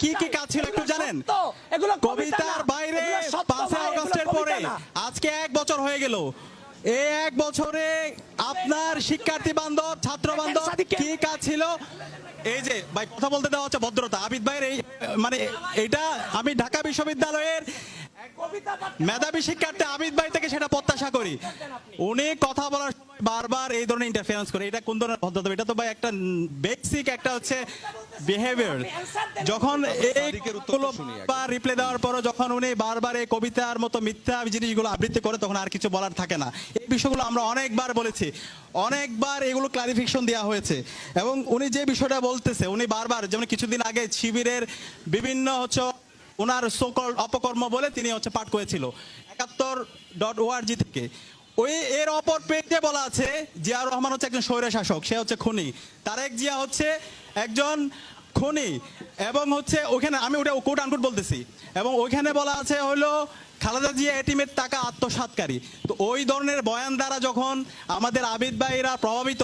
কি কি কাজ ছিল একটু জানেন? কবিতার বাইরে পাঁচই আগস্টের পরে আজকে এক বছর হয়ে গেল। এই এক বছরে আপনার শিক্ষার্থী বান্ধব ছাত্র বান্ধব কি কাজ ছিল? এই যে ভাই কথা বলতে দেওয়া হচ্ছে ভদ্রতা আবিদ ভাইয়ের এই মানে এটা আমি ঢাকা বিশ্ববিদ্যালয়ের মেধাবী শিক্ষার্থী আবিদ ভাই থেকে সেটা প্রত্যাশা করি। উনি কথা বলার বারবার এই ধরনের ইন্টারফারেন্স করে। এটা কোন ধরনের ভদ্রতা এটা তো ভাই একটা বেসিক একটা হচ্ছে বিহেভিয়ার যখন এই সাদিকের উত্তরটা শুনি আগে। বা রিপ্লে দেওয়ার পরও যখন উনি বারবার এই কবিতার মতো মিথ্যা জিনিসগুলো আবৃত্তি করে তখন আর কিছু বলার থাকে না। এই বিষয়গুলো আমরা অনেকবার বলেছি। অনেকবার এগুলো ক্লারিফিকেশন দেওয়া হয়েছে। এবং উনি যে বিষয়টা বলতেছে উনি বারবার যেমন কিছুদিন আগে শিবিরের বিভিন্ন হচ্ছে ওনার সকল অপকর্ম বলে তিনি হচ্ছে পাঠ করেছিল। একাত্তর ডট ওআরজি থেকে। ওই এর অপর পেজে বলা আছে জিয়া রহমান হচ্ছে একজন স্বৈর শাসক, সে হচ্ছে খুনি। তারেক জিয়া হচ্ছে একজন খুনি এবং হচ্ছে ওখানে আমি ওটা কোট আনকোট বলতেছি। এবং ওইখানে বলা আছে হলো, খালেদা জিয়া এটিমের টাকা আত্মসাৎকারী। তো ওই ধরনের বয়ান দ্বারা যখন আমাদের আবিদ ভাইরা প্রভাবিত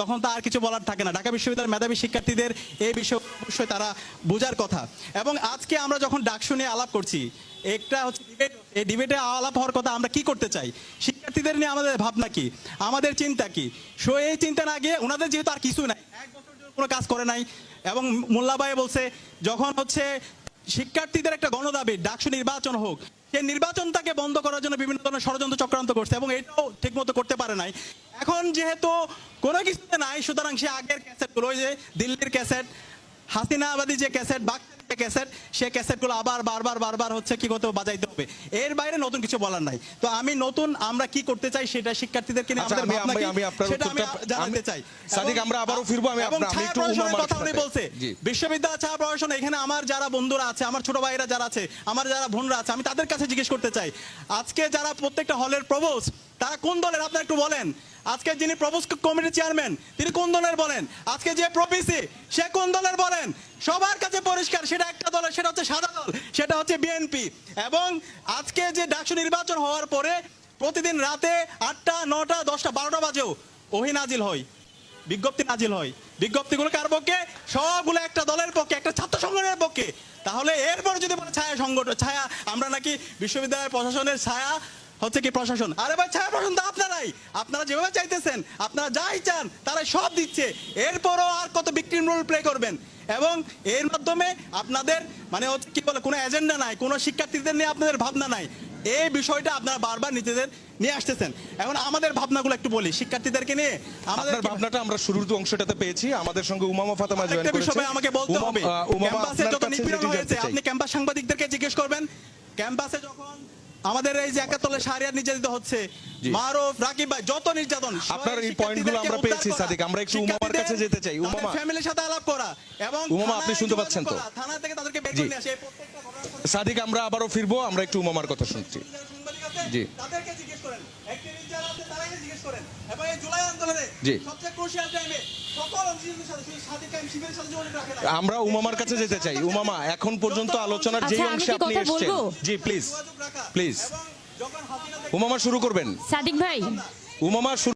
তখন তো আর কিছু বলার থাকে না। ঢাকা বিশ্ববিদ্যালয়ের মেধাবী শিক্ষার্থীদের এই বিষয়ে অবশ্যই তারা বোঝার কথা। এবং আজকে আমরা যখন ডাকসু নিয়ে আলাপ করছি, একটা হচ্ছে ডিবেট এই ডিবেটে আলাপ হওয়ার কথা আমরা কি করতে চাই? শিক্ষার্থীদের নিয়ে আমাদের ভাবনা কি? আমাদের চিন্তা কি? সো এই চিন্তা না গিয়ে ওনাদের যেহেতু আর কিছু নাই, এক বছর কোনো কাজ করে নাই, এবং মোল্লাবাই বলছে, যখন হচ্ছে শিক্ষার্থীদের একটা গণদাবি, ডাকসু নির্বাচন হোক সেই নির্বাচনটাকে বন্ধ করার জন্য বিভিন্ন ধরনের ষড়যন্ত্র চক্রান্ত করছে, এবং এটাও ঠিকমতো করতে পারে নাই। এখন যেহেতু কোনো কিছুতে নাই সুতরাং সে আগের ক্যাসেটগুলো ওই যে দিল্লির ক্যাসেট হাসিনাবাদী যে ক্যাসেট বাক যে ক্যাসেট সে ক্যাসেটগুলো আবার বারবার বারবার হচ্ছে কি করতে বাজাইতে হবে। এর বাইরে নতুন কিছু বলার নাই। তো আমি নতুন আমরা কি করতে চাই সেটা শিক্ষার্থীদেরকে নিয়ে আচ্ছা, আমাদের আমি- ভাবনা কি, সেটা আমি জানাতে চাই। সাদিক, আমরা আবারও ফিরবো, আমি আপনার- আমি একটু প্রশাসনের কথা উনি বলছে। বিশ্ববিদ্যালয় ছায়া প্রশাসন এখানে আমার যারা বন্ধুরা আছে আমার ছোট ভাইরা যারা আছে আমার যারা বোনরা আছে আমি তাদের কাছে জিজ্ঞেস করতে চাই। আজকে যারা প্রত্যেকটা হলের প্রবোস তারা কোন দলের? আপনারা একটু বলেন। আজকে যিনি প্রবোস কমিটির চেয়ারম্যান, তিনি কোন দলের বলেন? আজকে যে প্রপিসি, সে কোন দলের বলেন? সবার কাছে পরিষ্কার, সেটা একটা দলের, সেটা হচ্ছে সাদা দল, সেটা হচ্ছে বিএনপি। এবং আজকে যে ডাকসু নির্বাচন হওয়ার পরে প্রতিদিন রাতে আটটা, নটা, দশটা, বারোটা বাজেও ওহি নাজিল হয় বিজ্ঞপ্তি নাজিল হয় বিজ্ঞপ্তিগুলো কার পক্ষে? সবগুলো একটা দলের পক্ষে, একটা ছাত্র সংগঠনের পক্ষে। তাহলে এরপর যদি বলে ছায়া সংগঠন, ছায়া, আমরা নাকি বিশ্ববিদ্যালয়ের প্রশাসনের ছায়া হচ্ছে কি প্রশাসন? আরে ভাই ছায়া প্রশাসন তো আপনারাই। আপনারা যেভাবে চাইতেছেন আপনারা যাই চান তারা সব দিচ্ছে। এরপরও আর কত বিক্রিম রোল প্লে করবেন? এবং এর মাধ্যমে আপনাদের মানে হচ্ছে কি বলে কোনো এজেন্ডা নাই কোনো শিক্ষার্থীদের নিয়ে আপনাদের ভাবনা নাই। এই বিষয়টা আপনারা বারবার নিজেদের নিয়ে আসতেছেন। এখন আমাদের ভাবনাগুলো একটু বলি শিক্ষার্থীদেরকে নিয়ে। আমাদের ভাবনাটা আমরা শুরুর অংশটাতে পেয়েছি আমাদের সঙ্গে উমামা ফাতেমা জয়েন করেছে বিষয় আমাকে বলতে হবে ক্যাম্পাসে যত নিপীড়ন হয়েছে আপনি ক্যাম্পাস সাংবাদিকদেরকে জিজ্ঞেস করবেন। ক্যাম্পাসে যখন আমাদের এই যে একাত্তরে সারিয়ার নির্যাতিত হচ্ছে। মারুফ রাকিব ভাই যত নির্যাতন আপনার এই পয়েন্টগুলো আমরা পেয়েছি, সাদিক। আমরা একটু উমামার কাছে যেতে চাই। উমামা। ফ্যামিলির সাথে আলাপ করা এবং উমামা, আপনি শুনতে পাচ্ছেন তো? থানা থেকে তাদেরকে বের করে নিয়ে আসে সাদিক আমরা আবারও ফিরবো আমরা একটু উমামার কথা শুনছি জি। তাদেরকে জিজ্ঞেস করেন অ্যাক্টিভিস্ট যারা আছে তারাকে জিজ্ঞেস করেন এবং এই জুলাই আন্দোলনে সবচেয়ে ক্রুশিয়াল টাইমে আমরা উমামার কাছে যেতে চাই। উমামা এখন পর্যন্ত আলোচনার যেই আচ্ছা, অংশে আপনি এসেছেন। জি প্লিজ প্লিজ উমামা শুরু করবেন। সাদিক ভাই। উমামা শুরু